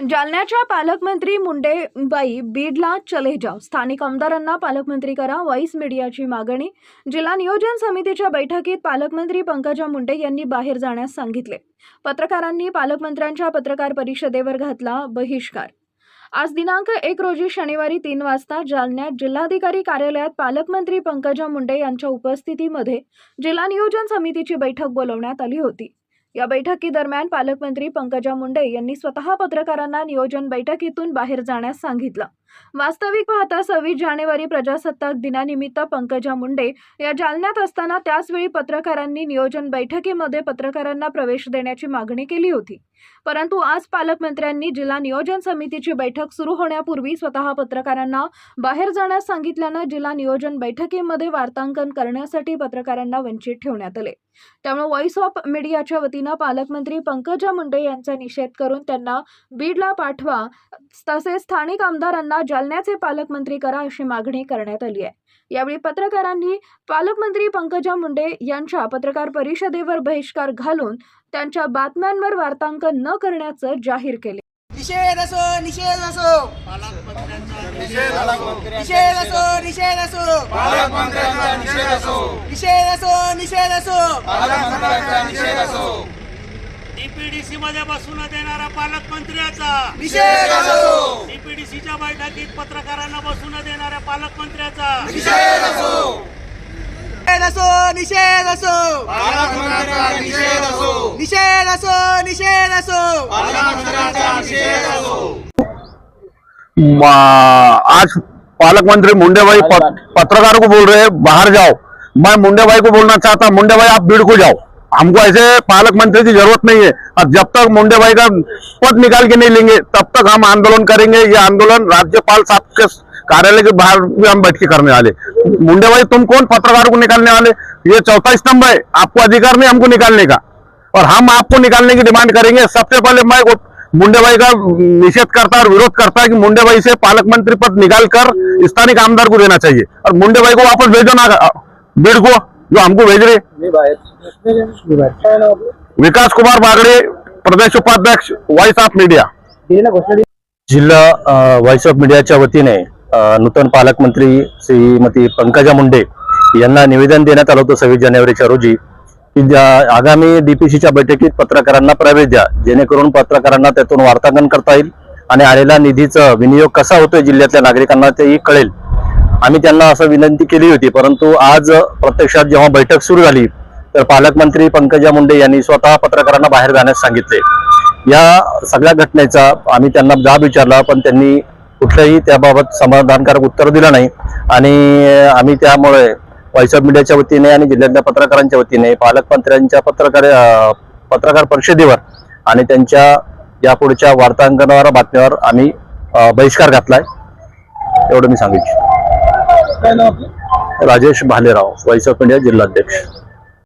जालन्याच्या पालकमंत्री मुंडेबाई बीडला चले जाव स्थानिक आमदारांना पालकमंत्री करा व्हाईस मीडियाची मागणी. जिल्हा नियोजन समितीच्या बैठकीत पालकमंत्री पंकजा मुंडे यांनी बाहेर जाण्यास सांगितले. पत्रकारांनी पालकमंत्र्यांच्या पत्रकार परिषदेवर घातला बहिष्कार. आज दिनांक एक रोजी शनिवारी तीन वाजता जालन्यात जिल्हाधिकारी कार्यालयात पालकमंत्री पंकजा मुंडे यांच्या उपस्थितीमध्ये जिल्हा नियोजन समितीची बैठक बोलवण्यात आली होती. या बैठकीदरम्यान पालकमंत्री पंकजा मुंडे यांनी स्वतः पत्रकारांना नियोजन बैठकीतून बाहेर जाण्यास सांगितलं. वास्तविक पाहता सव्वीस जानेवारी प्रजासत्ताक दिनानिमित्त पंकजा मुंडे या जालन्यात असताना त्याचवेळी पत्रकारांनी नियोजन बैठकीमध्ये पत्रकारांना प्रवेश देण्याची मागणी केली होती. परंतु आज पालकमंत्र्यांनी जिल्हा नियोजन समितीची बैठक सुरू होण्यापूर्वी स्वतः पत्रकारांना बाहेर जाण्यास सांगितल्यानं जिल्हा नियोजन बैठकीमध्ये वार्तांकन करण्यासाठी पत्रकारांना वंचित ठेवण्यात आले. त्यामुळे व्हॉइस ऑफ मीडियाच्या वतीनं पालकमंत्री पंकजा मुंडे यांचा निषेध करून त्यांना बीडला पाठवा तसेच स्थानिक आमदारांना जालन्याचे पालकमंत्री करा अशी मागणी करण्यात आली आहे. यावेळी पत्रकारांनी पालकमंत्री पंकजा मुंडे यांच्या पत्रकार परिषदेवर बहिष्कार घालून त्यांच्या बातम्यांवर वार्तांकन न करण्याचं जाहीर केले. निषेध असो निषेध असो. निषेध असो निषेध असो. पालकमंत्र्यांचा निषेध असो. निषेध असो निषेध असो. पालकमंत्र्यांचा निषेध असो. डीपीडीसी मध्ये बसून देणारा पालकमंत्र्याचा. निषेध असो. डीपीडीसीच्या बैठकीत पत्रकारांना बसून देणाऱ्या पालकमंत्र्याचा. निषेध असो. निषेध असो निषेध असो. पालकमंत्र्यांचा निषेध असो. निषेध असो निषेध असो. पालकमंत्र्यांचा निषेध असो. म- आज पालक मंत्री मुंडे भाई पत- पत्रकारों को बोल रहे हैं बाहर जाओ। मैं मुंडे भाई को बोलना चाहता मुंडे भाई आप भीड़ को जाओ। हमको ऐसे पालक मंत्री की ज़रूरत नहीं है। और जब तक मुंडे भाई का पद निकाल के नहीं लेंगे, तब तक हम आंदोलन करेंगे। ये आंदोलन राज्यपाल साहब के कार्यालय के बाहर भी हम बैठ के करने वाले। मुंडे भाई, तुम कौन पत्रकारों को निकालने वाले? ये चौथा स्तंभ है, आपको अधिकार नहीं हमको निकालने का। और हम आपको निकालने की डिमांड करेंगे। सबसे पहले मैं मुंडे भाई का निषेध करता और विरोध करता है कि मुंडे भाई से पालक मंत्री पद निकाल कर स्थानिक आमदार को देना चाहिए। और मुंडे भाई को वापस भेजो ना भीड़ को जो हमको भेज रहे विकास कुमार बागड़े प्रदेश उपाध्यक्ष वॉइस ऑफ मीडिया जिल्हा व्हॉइस ऑफ मीडियाच्या वतीने नूतन पालकमंत्री श्रीमती पंकजा मुंडे यांना निवेदन देण्यात आलं होतं सव्वीस जानेवारीच्या रोजी. की आगामी डीपीसीच्या बैठकीत पत्रकारांना प्रवेश द्या. जेणेकरून पत्रकारांना त्यातून वार्तांकन करता येईल आणि आलेल्या निधीचा विनियोग कसा होतोय जिल्ह्यातल्या नागरिकांना तेही कळेल. आम्ही त्यांना असं विनंती केली होती परंतु आज प्रत्यक्षात जेव्हा बैठक सुरू झाली तर पालकमंत्री पंकजा मुंडे यांनी स्वतः पत्रकारांना बाहेर जाण्यास सांगितले. या सगळ्या घटनेचा आम्ही त्यांना जाब विचारला पण त्यांनी कुठलंही त्याबाबत समाधानकारक उत्तर दिलं नाही. आणि आम्ही त्यामुळे व्हॉइस ऑफ मीडियाच्या वतीने आणि जिल्ह्यातल्या पत्रकारांच्या वतीने पालकमंत्र्यांच्या पत्रकार पत्रकार परिषदेवर आणि त्यांच्या या पुढच्या वार्तांकनावर बातम्यावर आम्ही बहिष्कार घातलाय. एवढं मी सांगू इच्छितो. Rajesh Bhalerao Voice of India जिल्हाध्यक्ष.